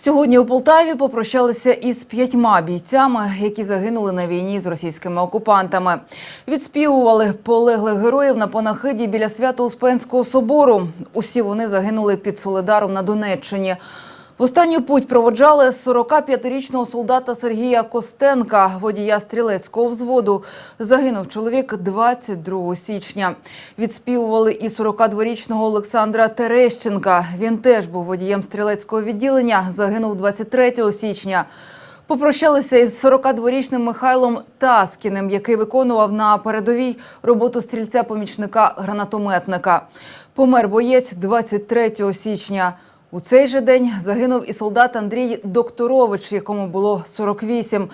Сьогодні у Полтаві попрощалися із п'ятьма бійцями, які загинули на війні з російськими окупантами. Відспівували полеглих героїв на панахиді біля Свято-Успенського собору. Усі вони загинули під Соледаром на Донеччині. В останню путь проводжали 45-річного солдата Сергія Костенка, водія стрілецького взводу. Загинув чоловік 22 січня. Відспівували і 42-річного Олександра Терещенка. Він теж був водієм стрілецького відділення. Загинув 23 січня. Попрощалися із 42-річним Михайлом Таскіним, який виконував на передовій роботу стрільця-помічника гранатометника. Помер боєць 23 січня. У цей же день загинув і солдат Андрій Докторович, якому було 48.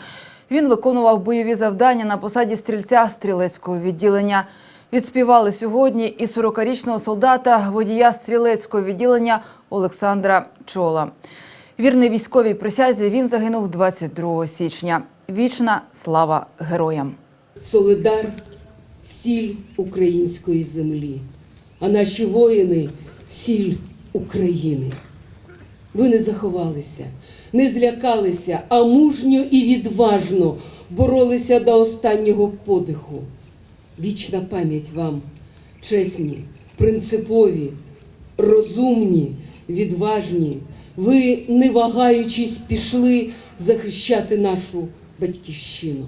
Він виконував бойові завдання на посаді стрільця стрілецького відділення. Відспівали сьогодні і 40-річного солдата водія стрілецького відділення Олександра Чола. Вірний військовій присязі він загинув 22 січня. Вічна слава героям! Солидар сіль української землі, а наші воїни сіль України. Ви не заховалися, не злякалися, а мужньо і відважно боролися до останнього подиху. Вічна пам'ять вам, чесні, принципові, розумні, відважні. Ви, не вагаючись, пішли захищати нашу батьківщину.